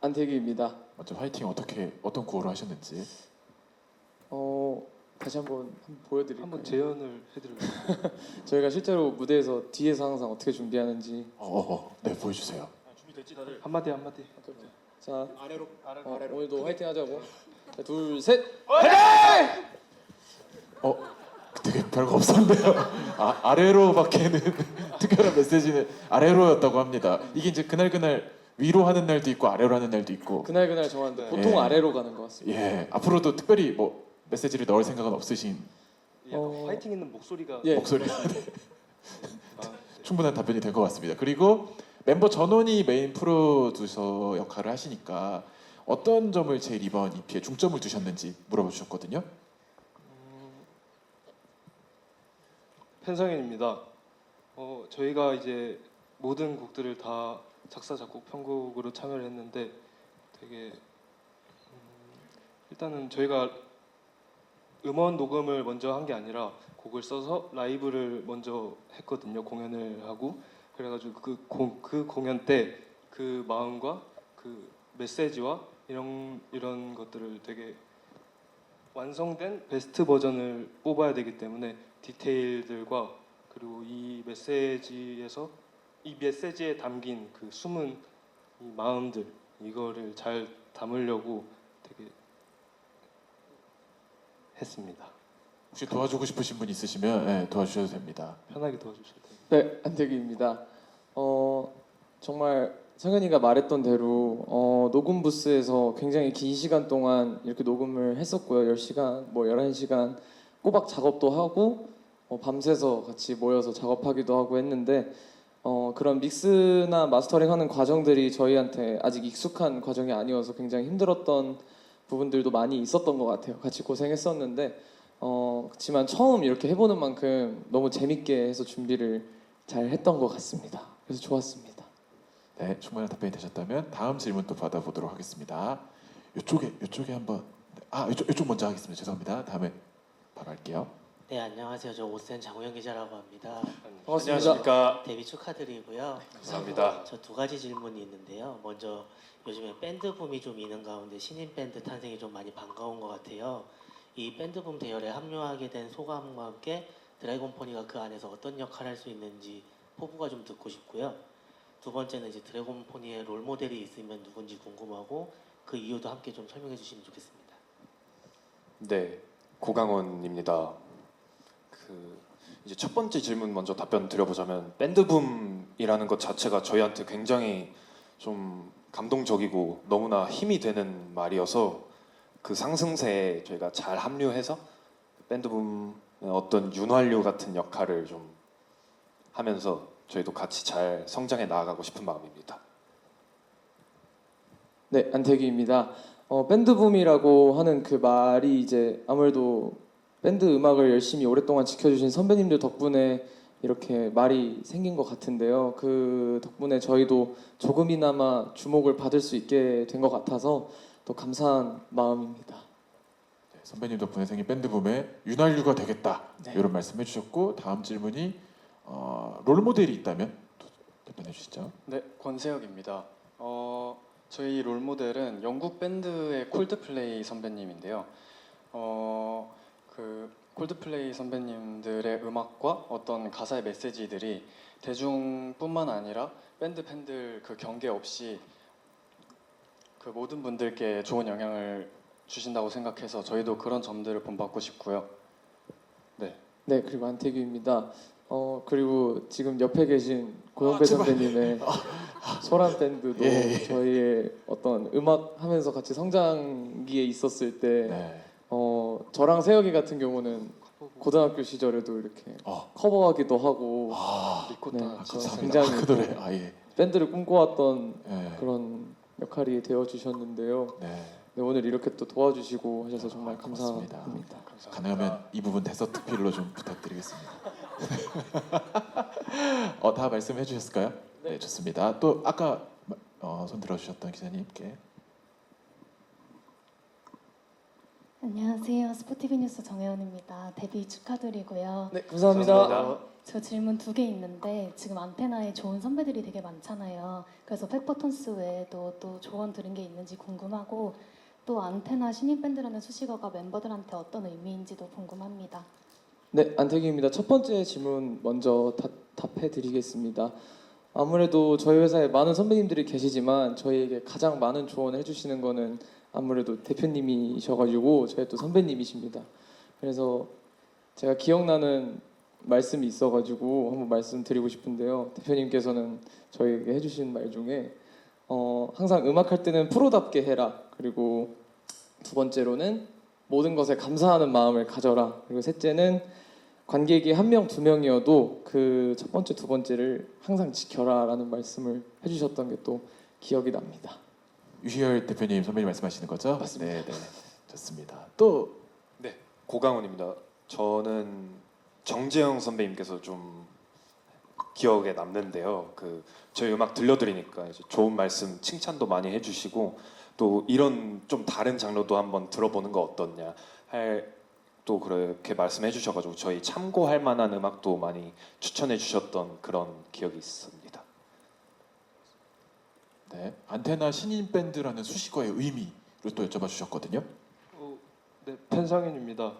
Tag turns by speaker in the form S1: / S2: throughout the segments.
S1: 안태기입니다.
S2: 먼저 화이팅 어떻게 어떤 구호를 하셨는지.
S1: 어 다시 한번 한번 보여드릴까요?
S3: 한번 재연을 해드릴까요?
S1: 저희가 실제로 무대에서 뒤에서 항상 어떻게 준비하는지
S2: 어, 어, 어, 네 보여주세요.
S3: 한마디 한마디.
S1: 자
S4: 아래로
S1: 어, 오늘도 화이팅 하자고 자, 둘 셋.
S2: 어, 되게 별거 없었는데요. 아, 아래로밖에는 특별한 메시지는 아래로였다고 합니다. 이게 이제 그날 그날 위로 하는 날도 있고 아래로 하는 날도 있고.
S1: 그날 그날 정하는데 보통
S2: 예.
S1: 아래로 가는 것 같습니다.
S2: 예, 앞으로도 특별히 뭐 메시지를 넣을 생각은 없으신
S3: 약간
S1: 어.
S3: 화이팅 있는 목소리가
S1: 예.
S2: 목소리
S3: 아, 네.
S2: 충분한 답변이 될 것 같습니다. 그리고 멤버 전원이 메인 프로듀서 역할을 하시니까 어떤 점을 제일 이번 EP에 중점을 두셨는지 물어봐 주셨거든요.
S3: 음, 펜성현입니다. 어, 저희가 이제 모든 곡들을 다 작사 작곡 편곡으로 참여를 했는데 되게 음, 일단은 저희가 음원 녹음을 먼저 한 게 아니라 곡을 써서 라이브를 먼저 했거든요 공연을 하고. 그래가지고 그, 공, 그 공연 때 그 마음과 그 메시지와 이런 이런 것들을 되게 완성된 베스트 버전을 뽑아야 되기 때문에 디테일들과 그리고 이 메시지에서 이 메시지에 담긴 그 숨은 이 마음들 이거를 잘 담으려고 되게 했습니다.
S2: 혹시 도와주고 싶으신 분 있으시면 예, 도와주셔도 됩니다.
S3: 편하게 도와주셔도 돼요.
S1: 네 안태기입니다. 어 정말 성현이가 말했던 대로 어, 녹음 부스에서 굉장히 긴 시간 동안 이렇게 녹음을 했었고요. 10시간, 뭐 11시간 꼬박 작업도 하고 어, 밤새서 같이 모여서 작업하기도 하고 했는데 어, 그런 믹스나 마스터링하는 과정들이 저희한테 아직 익숙한 과정이 아니어서 굉장히 힘들었던 부분들도 많이 있었던 것 같아요. 같이 고생했었는데 어, 그렇지만 처음 이렇게 해보는 만큼 너무 재밌게 해서 준비를 잘 했던 것 같습니다. 그래서 좋았습니다.
S2: 네, 충분한 답변이 되셨다면 다음 질문 또 받아보도록 하겠습니다. 이쪽에 이쪽에 한번 아 이쪽 이쪽 먼저 하겠습니다. 죄송합니다. 다음에 바로 할게요.
S5: 네 안녕하세요. 저 오센 장우영 기자라고 합니다.
S1: 반갑습니다.
S4: 안녕하십니까
S5: 데뷔 축하드리고요.
S4: 감사합니다
S5: 저 두 가지 질문이 있는데요. 먼저 요즘에 밴드 붐이 좀 있는 가운데 신인 밴드 탄생이 좀 많이 반가운 것 같아요. 이 밴드 붐 대열에 합류하게 된 소감과 함께 드래곤 포니가 그 안에서 어떤 역할을 할 수 있는지 포부가 좀 듣고 싶고요. 두 번째는 이제 드래곤 포니의 롤 모델이 있으면 누군지 궁금하고 그 이유도 함께 좀 설명해 주시면 좋겠습니다.
S4: 네 고강원입니다 첫 번째 질문 먼저 답변 드려보자면 밴드붐이라는 것 자체가 저희한테 굉장히 좀 감동적이고 너무나 힘이 되는 말이어서 그 상승세에 저희가 잘 합류해서 밴드붐의 어떤 윤활유 같은 역할을 좀 하면서 저희도 같이 잘 성장해 나아가고 싶은 마음입니다.
S1: 네, 안태기입니다. 어, 밴드붐이라고 하는 그 말이 이제 아무래도 밴드 음악을 열심히 오랫동안 지켜주신 선배님들 덕분에 이렇게 말이 생긴 것 같은데요. 그 덕분에 저희도 조금이나마 주목을 받을 수 있게 된 것 같아서 또 감사한 마음입니다.
S2: 네, 선배님 덕분에 생긴 밴드 붐의 윤활유가 되겠다
S1: 네.
S2: 이런 말씀해 주셨고 다음 질문이 어, 롤 모델이 있다면 또 답변해 주시죠.
S6: 네, 권세혁입니다. 어, 저희 롤 모델은 영국 밴드의 콜드플레이 선배님인데요. 어, 그 콜드플레이 선배님들의 음악과 어떤 가사의 메시지들이 대중뿐만 아니라 밴드 팬들 그 경계 없이 그 모든 분들께 좋은 영향을 주신다고 생각해서 저희도 그런 점들을 본받고 싶고요. 네,
S1: 네, 그리고 안태규입니다. 어 그리고 지금 옆에 계신 고영배
S2: 아.
S1: 선배님의 소란 밴드도
S2: 예, 예.
S1: 저희의 어떤 음악 하면서 같이 성장기에 있었을 때
S2: 네.
S1: 어 저랑 세혁이 같은 경우는 고등학교 시절에도 이렇게
S2: 어.
S1: 커버하기도 하고
S2: 아,
S6: 리코타
S1: 네,
S2: 아,
S1: 저
S2: 감사합니다.
S1: 굉장히
S2: 아, 그 노래. 아 예.
S1: 밴드를 꿈꿔왔던
S2: 예.
S1: 그런 역할이 되어 주셨는데요.
S2: 네.
S1: 네, 오늘 이렇게 또 도와주시고 하셔서 정말
S2: 아, 고맙습니다.
S1: 감사합니다.
S2: 가능하면 이 부분 데서트 필로 좀 부탁드리겠습니다. 어, 다 말씀해 주셨을까요? 네, 좋습니다. 또 아까 어, 손 들어주셨던 기자님께
S7: 안녕하세요. 스포티비 뉴스 정혜원입니다. 데뷔 축하드리고요.
S1: 네, 감사합니다.
S4: 감사합니다.
S7: 저 질문 두 개 있는데 지금 안테나에 좋은 선배들이 되게 많잖아요. 그래서 페퍼톤스 외에도 또 조언 들은 게 있는지 궁금하고 또 안테나 신인 밴드라는 수식어가 멤버들한테 어떤 의미인지도 궁금합니다.
S1: 네, 안태기입니다. 첫 번째 질문 먼저 다- 답해드리겠습니다. 아무래도 저희 회사에 많은 선배님들이 계시지만 저희에게 가장 많은 조언을 해주시는 거는 아무래도 대표님이셔가지고 저희 또 선배님이십니다. 그래서 제가 기억나는 말씀이 있어가지고 한번 말씀드리고 싶은데요. 대표님께서는 저희에게 해주신 말 중에 어, 항상 음악할 때는 프로답게 해라. 그리고 두 번째로는 모든 것에 감사하는 마음을 가져라. 그리고 셋째는 관객이 한 명, 두 명이어도 그 첫 번째, 두 번째를 항상 지켜라 라는 말씀을 해주셨던 게 또 기억이 납니다.
S2: 유희열 대표님 선배님 말씀하시는 거죠?
S1: 맞습니다.
S2: 네, 네. 좋습니다. 또
S4: 고강훈입니다. 저는 정재영 선배님께서 좀 기억에 남는데요. 그 저희 음악 들려드리니까 이제 좋은 말씀, 칭찬도 많이 해주시고 또 이런 좀 다른 장르도 한번 들어보는 거 어떻냐 할 또 그렇게 말씀해 주셔가지고 저희 참고할 만한 음악도 많이 추천해 주셨던 그런 기억이 있습니다.
S2: 네, 안테나 신인 밴드라는 수식어의 의미를 또 여쭤봐 주셨거든요.
S3: 어, 네, 펜상현입니다.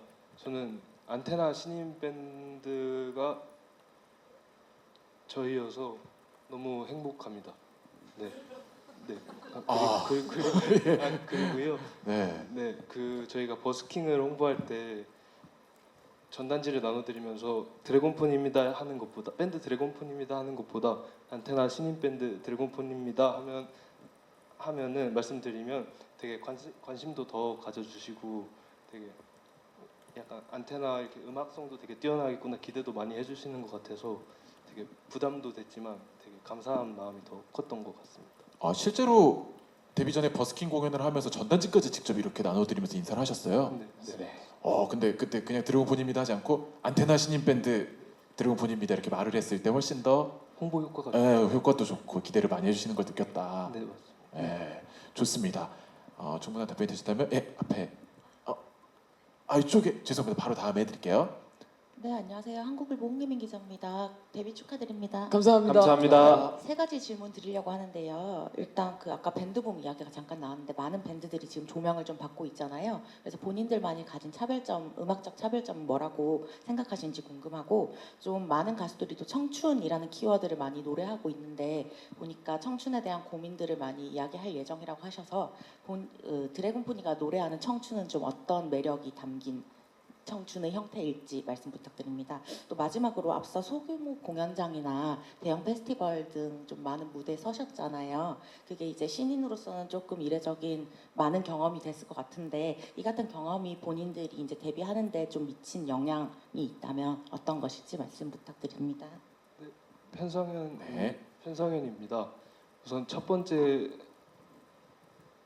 S3: 저는 안테나 신인 밴드가 저희여서 너무 행복합니다. 네, 네. 아, 그리고, 그리고, 그리고, 아, 그리고요.
S2: 네,
S3: 네, 그 저희가 버스킹을 홍보할 때 전단지를 나눠드리면서 드래곤폰입니다 하는 것보다 밴드 드래곤폰입니다 하는 것보다 안테나 신인 밴드 드래곤폰입니다 하면 하면은 말씀드리면 되게 관심, 관심도 더 가져주시고 되게 약간 안테나 이렇게 음악성도 되게 뛰어나겠구나 기대도 많이 해주시는 것 같아서 되게 부담도 됐지만 되게 감사한 마음이 더 컸던 것 같습니다.
S2: 아, 실제로 데뷔 전에 버스킹 공연을 하면서 전단지까지 직접 이렇게 나눠드리면서 인사를 하셨어요.
S3: 네, 네.
S2: 어, 근데 그때 그냥 드래곤폰입니다 하지 않고 안테나 신인 밴드 드래곤폰입니다 이렇게 말을 했을 때 훨씬 더
S3: 홍보 효과가
S2: 예, 효과도 좋고 기대를 많이 해주시는 걸 느꼈다.
S3: 네 맞습니다.
S2: 예, 좋습니다. 어, 충분한 답변이 되셨다면 예, 앞에 어, 아 이쪽에 죄송합니다. 바로 다음에 해드릴게요.
S8: 네, 안녕하세요. 한국일보 홍기민 기자입니다. 데뷔 축하드립니다.
S1: 감사합니다.
S4: 감사합니다.
S8: 세 가지 질문 드리려고 하는데요. 일단 그 아까 밴드붐 이야기가 잠깐 나왔는데 많은 밴드들이 지금 조명을 좀 받고 있잖아요. 그래서 본인들만이 가진 차별점, 음악적 차별점은 뭐라고 생각하시는지 궁금하고 좀 많은 가수들이 또 청춘이라는 키워드를 많이 노래하고 있는데 보니까 청춘에 대한 고민들을 많이 이야기할 예정이라고 하셔서 본 어, 드래곤포니가 노래하는 청춘은 좀 어떤 매력이 담긴 청춘의 형태일지 말씀 부탁드립니다. 또 마지막으로 앞서 소규모 공연장이나 대형 페스티벌 등 좀 많은 무대에 서셨잖아요. 그게 이제 신인으로서는 조금 이례적인 많은 경험이 됐을 것 같은데 이 같은 경험이 본인들이 이제 데뷔하는데 좀 미친 영향이 있다면 어떤 것일지 말씀 부탁드립니다.
S3: 편성현
S2: 네.
S3: 편성현입니다. 우선 첫 번째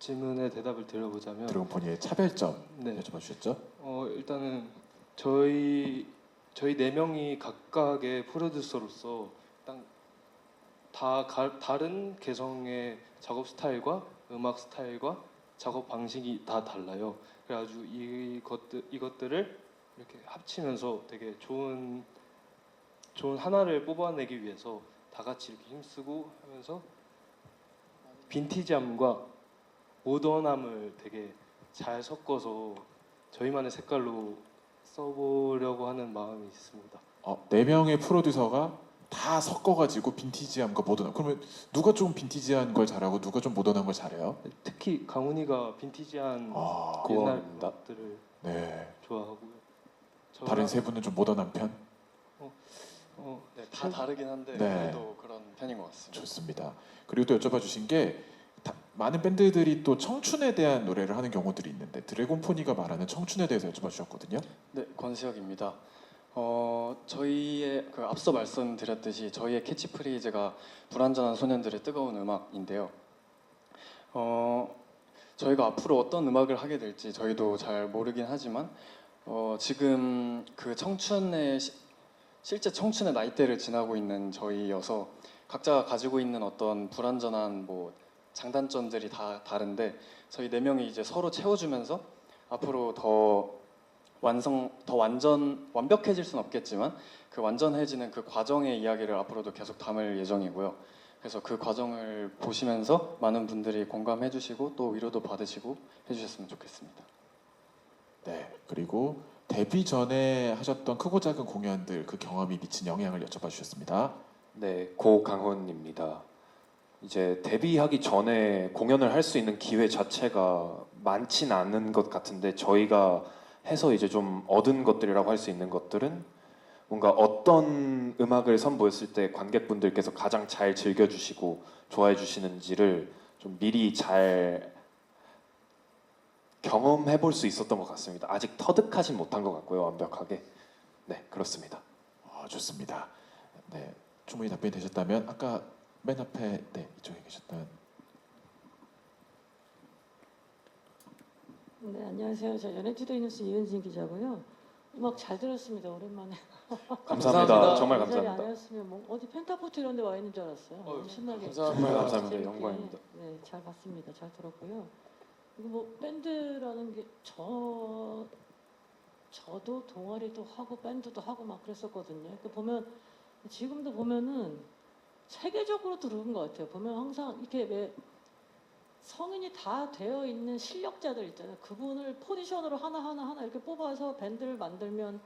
S3: 질문에 대답을 드려보자면
S2: 드래곤폰의 차별점
S3: 네.
S2: 여쭤봐 주셨죠?
S3: 어, 일단은 저희 저희 네 명이 각각의 프로듀서로서 일단 다 가, 다른 개성의 작업 스타일과 음악 스타일과 작업 방식이 다 달라요. 그래가지고 이것들 이것들을 이렇게 합치면서 되게 좋은 좋은 하나를 뽑아내기 위해서 다 같이 이렇게 힘쓰고 하면서 빈티지함과 모던함을 되게 잘 섞어서 저희만의 색깔로 써보려고 하는 마음이 있습니다.
S2: 어, 네 명의 프로듀서가 다 섞어가지고 빈티지함과 모던함. 그러면 누가 좀 빈티지한 걸 잘하고 누가 좀 모던한 걸 잘해요?
S3: 특히 강훈이가 빈티지한
S2: 아,
S3: 옛날
S4: 고맙습니다.
S3: 것들을
S2: 네.
S3: 좋아하고요. 저랑-
S2: 다른 세 분은 좀 모던한 편?
S3: 어,
S6: 네, 다 다르긴 한데
S2: 네.
S6: 그래도 그런 편인 것 같습니다.
S2: 좋습니다. 그리고 또 여쭤봐 주신 게 다- 많은 밴드들이 또 청춘에 대한 노래를 하는 경우들이 있는데 드래곤포니가 말하는 청춘에 대해서 여쭤봐 주셨거든요.
S6: 네, 권수혁입니다. 어, 저희의 그 앞서 말씀드렸듯이 저희의 캐치프레이즈가 불완전한 소년들의 뜨거운 음악인데요. 어, 저희가 앞으로 어떤 음악을 하게 될지 저희도 잘 모르긴 하지만 어, 지금 그 청춘의 시- 실제 청춘의 나이대를 지나고 있는 저희여서 각자가 가지고 있는 어떤 불완전한 뭐 장단점들이 다 다른데 저희 네 명이 이제 서로 채워주면서 앞으로 더 완성 더 완전 완벽해질 수는 없겠지만 그 완전해지는 그 과정의 이야기를 앞으로도 계속 담을 예정이고요. 그래서 그 과정을 보시면서 많은 분들이 공감해 주시고 또 위로도 받으시고 해 주셨으면 좋겠습니다.
S2: 네. 그리고 데뷔 전에 하셨던 크고 작은 공연들 그 경험이 미친 영향을 여쭤봐 주셨습니다.
S4: 네, 고강훈입니다. 이제 데뷔하기 전에 공연을 할 수 있는 기회 자체가 많진 않은 것 같은데 저희가 해서 이제 좀 얻은 것들이라고 할 수 있는 것들은 뭔가 어떤 음악을 선보였을 때 관객분들께서 가장 잘 즐겨주시고 좋아해 주시는지를 좀 미리 잘 경험해 볼 수 있었던 것 같습니다. 아직 터득하진 못한 것 같고요, 완벽하게. 네, 그렇습니다.
S2: 아, 좋습니다. 네. 충분히 답변이 되셨다면 아까 맨 앞에 네, 이쪽에 계셨던
S9: 네 안녕하세요. 저 연예투데이 뉴스 이은진 기자고요. 음악 잘 들었습니다. 오랜만에.
S4: 감사합니다.
S1: 감사합니다.
S4: 정말
S9: 이 자리
S4: 감사합니다.
S9: 아니었으면 뭐 어디 펜타포트 이런 데 와 있는 줄 알았어요. 너무 신나게.
S4: 정말 감사합니다.
S9: 재밌게,
S4: 영광입니다.
S9: 네, 잘 봤습니다. 잘 들었고요. 그리고 뭐 밴드라는 게 저 저도 동아리도 하고 밴드도 하고 막 그랬었거든요. 그 보면 지금도 보면은 세계적으로 들어온 것 같아요. 보면 항상 이렇게 왜 성인이 다 되어 있는 실력자들 있잖아요. 그분을 포지션으로 하나 하나 하나 이렇게 뽑아서 밴드를 만들면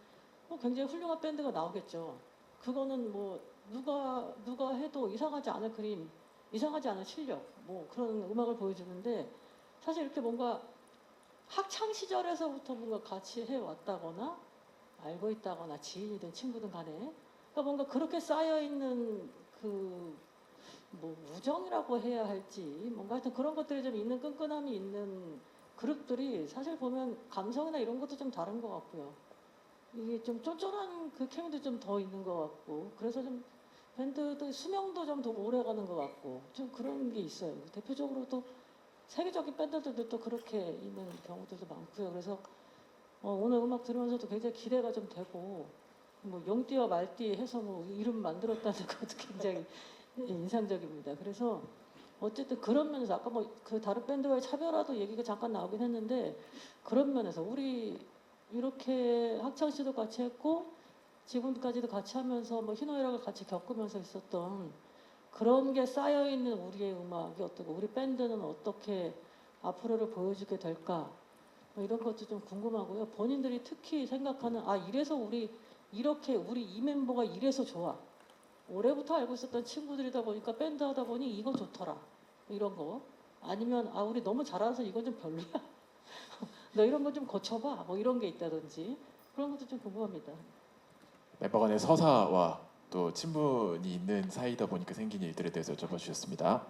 S9: 뭐 굉장히 훌륭한 밴드가 나오겠죠. 그거는 뭐 누가 누가 해도 이상하지 않을 그림, 이상하지 않은 실력, 뭐 그런 음악을 보여주는데 사실 이렇게 뭔가 학창 시절에서부터 뭔가 같이 해 왔다거나 알고 있다거나 지인이든 친구든 간에 그러니까 뭔가 그렇게 쌓여 있는 그 뭐 우정이라고 해야 할지 뭔가 하여튼 그런 것들이 좀 있는 끈끈함이 있는 그룹들이 사실 보면 감성이나 이런 것도 좀 다른 것 같고요. 이게 좀 쫀쫀한 그 케미도 좀 더 있는 것 같고 그래서 좀 밴드도 수명도 좀 더 오래 가는 것 같고 좀 그런 게 있어요. 대표적으로 또 세계적인 밴드들도 또 그렇게 있는 경우들도 많고요. 그래서 어, 오늘 음악 들으면서도 굉장히 기대가 좀 되고 뭐 용띠와 말띠 해서 뭐 이름 만들었다는 것도 굉장히 인상적입니다. 그래서 어쨌든 그런 면에서 아까 뭐 그 다른 밴드와의 차별화도 얘기가 잠깐 나오긴 했는데 그런 면에서 우리 이렇게 학창 시도 같이 했고 지금까지도 같이 하면서 뭐 희노애락을 같이 겪으면서 있었던 그런 게 쌓여 있는 우리의 음악이 어떻고 우리 밴드는 어떻게 앞으로를 보여주게 될까 뭐 이런 것도 좀 궁금하고요. 본인들이 특히 생각하는 아 이래서 우리 이렇게 우리 이 멤버가 이래서 좋아. 올해부터 알고 있었던 친구들이다 보니까 밴드 하다 보니 이거 좋더라. 이런 거. 아니면 아 우리 너무 잘해서 이건 좀 별로야. 너 이런 거좀 거쳐봐. 뭐 이런 게 있다든지 그런 것도 좀 궁금합니다.
S2: 멤버 간의 서사와 또 친분이 있는 사이다 보니까 생긴 일들에 대해서 여쭤봐 주셨습니다.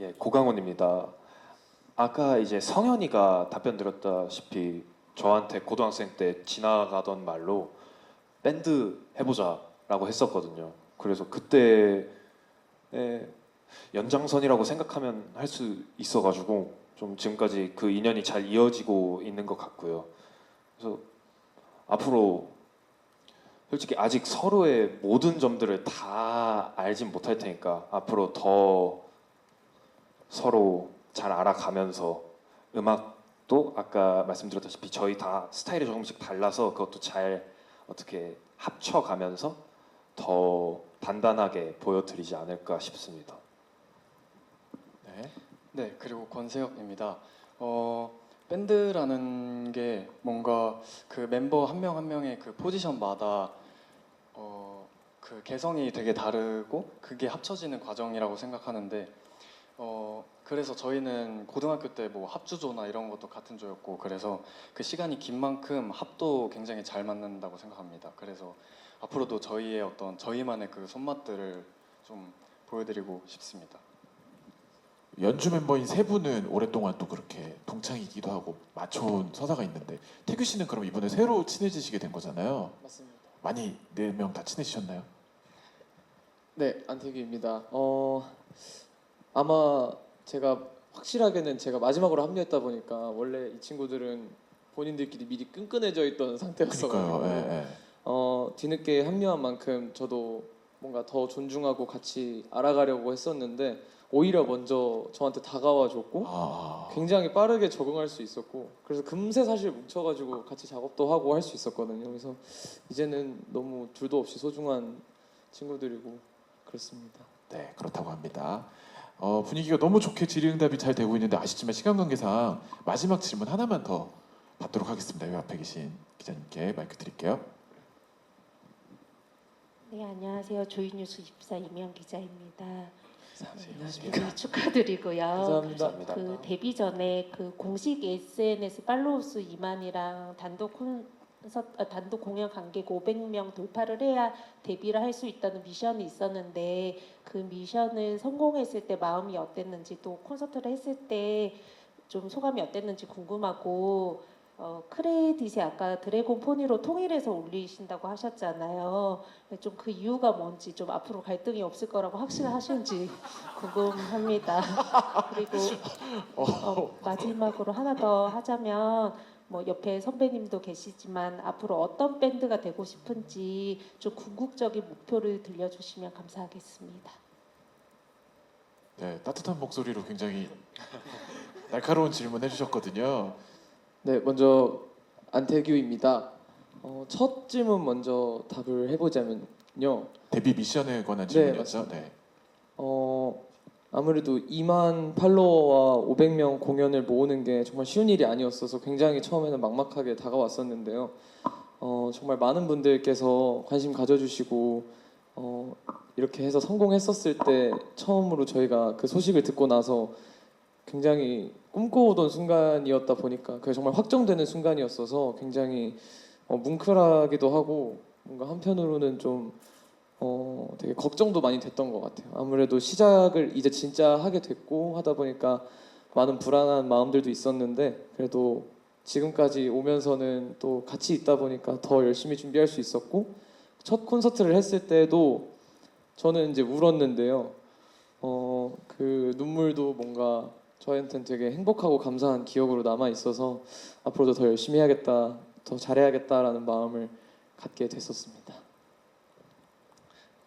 S4: 예, 고강훈입니다. 아까 이제 성현이가 답변 드렸다시피 저한테 고등학생 때 지나가던 말로 밴드 해보자라고 했었거든요. 그래서 그때 연장선이라고 생각하면 할 수 있어가지고 좀 지금까지 그 인연이 잘 이어지고 있는 것 같고요. 그래서 앞으로 솔직히 아직 서로의 모든 점들을 다 알진 못할 테니까 앞으로 더 서로 잘 알아가면서 음악도 아까 말씀드렸다시피 저희 다 스타일이 조금씩 달라서 그것도 잘 어떻게 합쳐가면서 더 단단하게 보여드리지 않을까 싶습니다.
S2: 네.
S6: 네, 그리고 권세혁입니다. 어, 밴드라는 게 뭔가 그 멤버 한 명 한 명의 그 포지션마다 어, 그 개성이 되게 다르고 그게 합쳐지는 과정이라고 생각하는데 어, 그래서 저희는 고등학교 때 뭐 합주조나 이런 것도 같은 조였고 그래서 그 시간이 긴 만큼 합도 굉장히 잘 맞는다고 생각합니다. 그래서 앞으로도 저희의 어떤 저희만의 그 손맛들을 좀 보여드리고 싶습니다.
S2: 연주 멤버인 세 분은 오랫동안 또 그렇게 동창이기도 하고 맞춰온 서사가 있는데 태규 씨는 그럼 이번에 새로 친해지시게 된 거잖아요.
S1: 맞습니다.
S2: 많이 네 명 다 친해지셨나요?
S1: 네, 안태규입니다. 어 아마 제가 확실하게는 제가 마지막으로 합류했다 보니까 원래 이 친구들은 본인들끼리 미리 끈끈해져 있던 상태였어요.
S2: 그러니까요. 예, 예.
S1: 어 뒤늦게 합류한 만큼 저도 뭔가 더 존중하고 같이 알아가려고 했었는데 오히려 먼저 저한테 다가와 줬고
S2: 아,
S1: 굉장히 빠르게 적응할 수 있었고 그래서 금세 사실 뭉쳐가지고 같이 작업도 하고 할 수 있었거든요. 그래서 이제는 너무 둘도 없이 소중한 친구들이고 그렇습니다.
S2: 네 그렇다고 합니다. 어, 분위기가 너무 좋게 질의응답이 잘 되고 있는데 아쉽지만 시간 관계상 마지막 질문 하나만 더 받도록 하겠습니다. 요 앞에 계신 기자님께 마이크 드릴게요.
S10: 네, 안녕하세요. 조이뉴스 24 이명 기자입니다.
S1: 안녕하십니까.
S10: 그 축하드리고요.
S1: 감사합니다.
S10: 그 데뷔 전에 그 공식 SNS 팔로우 수 2만이랑 단독 단독 공연 관객 500명 돌파를 해야 데뷔를 할 수 있다는 미션이 있었는데 그 미션을 성공했을 때 마음이 어땠는지 또 콘서트를 했을 때 좀 소감이 어땠는지 궁금하고 어, 크레딧이 아까 드래곤 포니로 통일해서 올리신다고 하셨잖아요. 좀 그 이유가 뭔지 좀 앞으로 갈등이 없을 거라고 확신하시는지 궁금합니다. 그리고 어, 마지막으로 하나 더 하자면 뭐 옆에 선배님도 계시지만 앞으로 어떤 밴드가 되고 싶은지 좀 궁극적인 목표를 들려주시면 감사하겠습니다.
S2: 네 따뜻한 목소리로 굉장히 날카로운 질문 해주셨거든요.
S1: 네, 먼저 안태규입니다. 어, 첫 질문 먼저 답을 해보자면요.
S2: 데뷔 미션에 관한
S1: 네,
S2: 질문이었죠.
S1: 맞습니다.
S2: 네.
S1: 어, 아무래도 2만 팔로워와 500명 공연을 모으는 게 정말 쉬운 일이 아니었어서 굉장히 처음에는 막막하게 다가왔었는데요. 어, 정말 많은 분들께서 관심 가져주시고 어, 이렇게 해서 성공했었을 때 처음으로 저희가 그 소식을 듣고 나서 굉장히 꿈꿔오던 순간이었다 보니까 그게 정말 확정되는 순간이었어서 굉장히 어, 뭉클하기도 하고 뭔가 한편으로는 좀 어, 되게 걱정도 많이 됐던 것 같아요. 아무래도 시작을 이제 진짜 하게 됐고 하다 보니까 많은 불안한 마음들도 있었는데 그래도 지금까지 오면서는 또 같이 있다 보니까 더 열심히 준비할 수 있었고 첫 콘서트를 했을 때도 저는 이제 울었는데요. 어, 그 눈물도 뭔가 저한테는 되게 행복하고 감사한 기억으로 남아 있어서 앞으로도 더 열심히 해야겠다, 더 잘해야겠다라는 마음을 갖게 됐었습니다.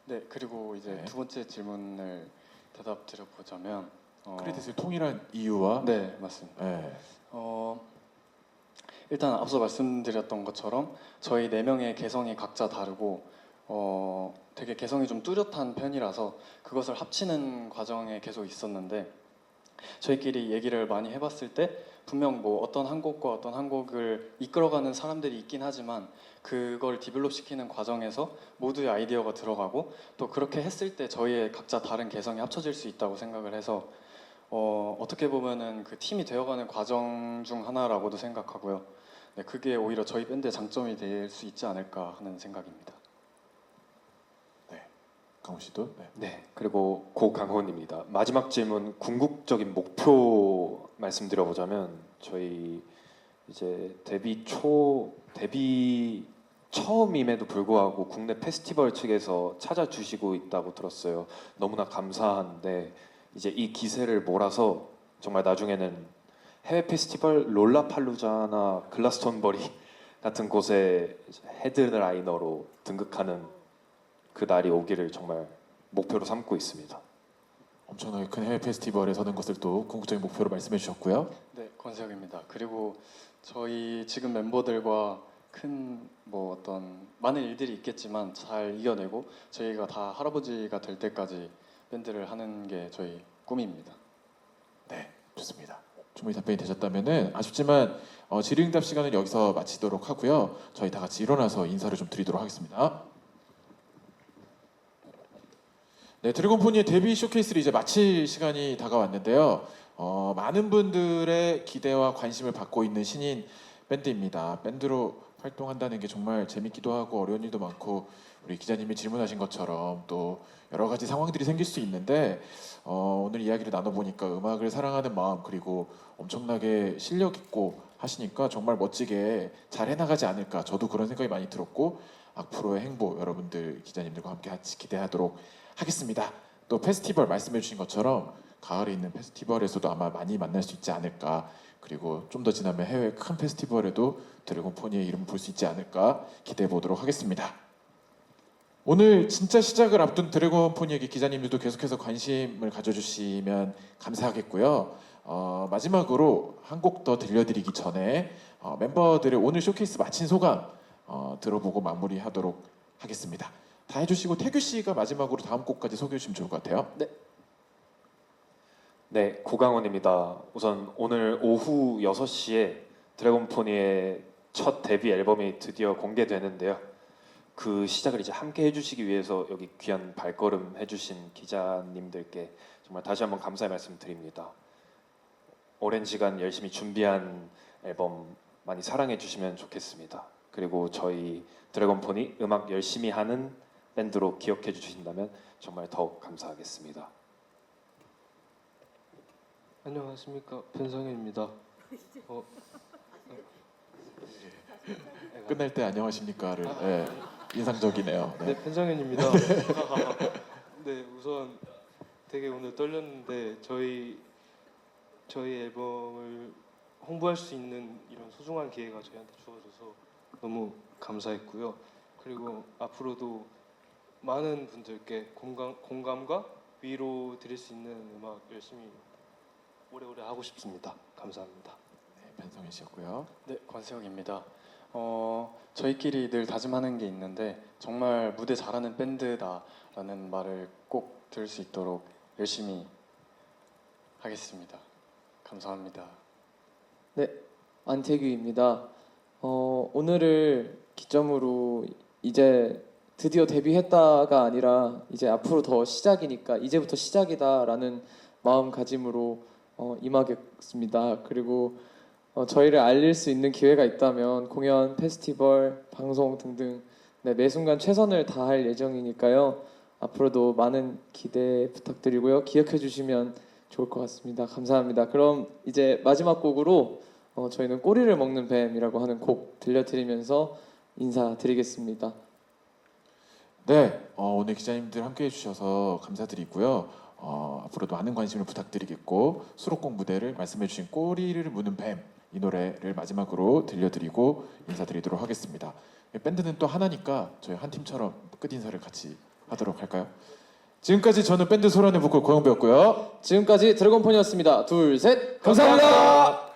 S6: 네 그리고 이제
S2: 네.
S6: 두 번째 질문을 대답 드려보자면 어,
S2: 크레딧을 통일한 이유와
S6: 네 맞습니다.
S2: 네.
S6: 어, 일단 앞서 말씀드렸던 것처럼 저희 네 명의 개성이 각자 다르고 어, 되게 개성이 좀 뚜렷한 편이라서 그것을 합치는 과정에 계속 있었는데 저희끼리 얘기를 많이 해봤을 때 분명 뭐 어떤 한 곡과 어떤 한 곡을 이끌어가는 사람들이 있긴 하지만 그걸 디벨롭 시키는 과정에서 모두의 아이디어가 들어가고 또 그렇게 했을 때 저희의 각자 다른 개성이 합쳐질 수 있다고 생각을 해서 어, 어떻게 보면은 그 팀이 되어가는 과정 중 하나라고도 생각하고요. 네, 그게 오히려 저희 밴드의 장점이 될 수 있지 않을까 하는 생각입니다.
S2: 강호 씨도 네.
S4: 네, 그리고 고강훈입니다. 마지막 질문 궁극적인 목표 말씀드려보자면 저희 이제 데뷔 초 데뷔 처음임에도 불구하고 국내 페스티벌 측에서 찾아주시고 있다고 들었어요. 너무나 감사한데 이제 이 기세를 몰아서 정말 나중에는 해외 페스티벌 롤라팔루자나 글라스톤버리 같은 곳에 헤드라이너로 등극하는 그 날이 오기를 정말 목표로 삼고 있습니다.
S2: 엄청나게 큰 해외 페스티벌에 서는 것을 또 궁극적인 목표로 말씀해 주셨고요.
S6: 네, 권세혁입니다. 그리고 저희 지금 멤버들과 큰 뭐 어떤 많은 일들이 있겠지만 잘 이겨내고 저희가 다 할아버지가 될 때까지 밴드를 하는 게 저희 꿈입니다.
S2: 네, 좋습니다. 충분히 답변이 되셨다면은 아쉽지만 어, 질의응답 시간은 여기서 마치도록 하고요. 저희 다 같이 일어나서 인사를 좀 드리도록 하겠습니다. 네, 드래곤포니의 데뷔 쇼케이스를 이제 마칠 시간이 다가왔는데요. 어, 많은 분들의 기대와 관심을 받고 있는 신인 밴드입니다. 밴드로 활동한다는 게 정말 재밌기도 하고 어려운 일도 많고 우리 기자님이 질문하신 것처럼 또 여러 가지 상황들이 생길 수 있는데 어, 오늘 이야기를 나눠보니까 음악을 사랑하는 마음 그리고 엄청나게 실력 있고 하시니까 정말 멋지게 잘 해나가지 않을까 저도 그런 생각이 많이 들었고 앞으로의 행보 여러분들 기자님들과 함께 같이 기대하도록 하겠습니다. 또 페스티벌 말씀해 주신 것처럼 가을에 있는 페스티벌에서도 아마 많이 만날 수 있지 않을까 그리고 좀 더 지나면 해외 큰 페스티벌에도 드래곤 포니의 이름 볼 수 있지 않을까 기대해 보도록 하겠습니다. 오늘 진짜 시작을 앞둔 드래곤 포니에게 기자님들도 계속해서 관심을 가져주시면 감사하겠고요. 어, 마지막으로 한 곡 더 들려드리기 전에 어, 멤버들의 오늘 쇼케이스 마친 소감 어, 들어보고 마무리하도록 하겠습니다. 다 해주시고 태규 씨가 마지막으로 다음 곡까지 소개해 주시면 좋을 것 같아요.
S4: 네, 고강원입니다. 우선 오늘 오후 6시에 드래곤포니의 첫 데뷔 앨범이 드디어 공개되는데요. 그 시작을 이제 함께 해주시기 위해서 여기 귀한 발걸음 해주신 기자님들께 정말 다시 한번 감사의 말씀 드립니다. 오랜 시간 열심히 준비한 앨범 많이 사랑해 주시면 좋겠습니다. 그리고 저희 드래곤포니 음악 열심히 하는 밴드로 기억해 주신다면 정말 더욱 감사하겠습니다.
S3: 안녕하십니까 변성현입니다. 어,
S2: 끝날 때 안녕하십니까를 예, 인상적이네요. 네.
S3: 네 변성현입니다. 네 우선 되게 오늘 떨렸는데 저희 저희 앨범을 홍보할 수 있는 이런 소중한 기회가 저희한테 주어져서 너무 감사했고요. 그리고 앞으로도 많은 분들께 공감, 공감과 위로 드릴 수 있는 음악 열심히 오래오래 하고 싶습니다. 감사합니다.
S2: 네, 변성현 씨였고요.
S6: 네, 권세혁입니다. 어, 저희끼리 늘 다짐하는 게 있는데 정말 무대 잘하는 밴드다라는 말을 꼭 들을 수 있도록 열심히 하겠습니다. 감사합니다.
S1: 안태규입니다. 어, 오늘을 기점으로 이제 드디어 데뷔했다가 아니라 이제 앞으로 더 시작이니까 이제부터 시작이다라는 마음가짐으로 어, 임하겠습니다. 그리고 어, 저희를 알릴 수 있는 기회가 있다면 공연, 페스티벌, 방송 등등 네, 매 순간 최선을 다할 예정이니까요. 앞으로도 많은 기대 부탁드리고요. 기억해 주시면 좋을 것 같습니다. 감사합니다. 그럼 이제 마지막 곡으로 어, 저희는 꼬리를 먹는 뱀이라고 하는 곡 들려드리면서 인사드리겠습니다.
S2: 네, 어, 오늘 기자님들 함께해 주셔서 감사드리고요. 어, 앞으로도 많은 관심을 부탁드리겠고 수록곡 무대를 말씀해 주신 꼬리를 무는 뱀 이 노래를 마지막으로 들려드리고 인사드리도록 하겠습니다. 밴드는 또 하나니까 저희 한 팀처럼 끝 인사를 같이 하도록 할까요? 지금까지 저는 밴드 소란의 보컬 고영배였고요.
S1: 지금까지 드래곤폰이었습니다. 둘, 셋, 감사합니다.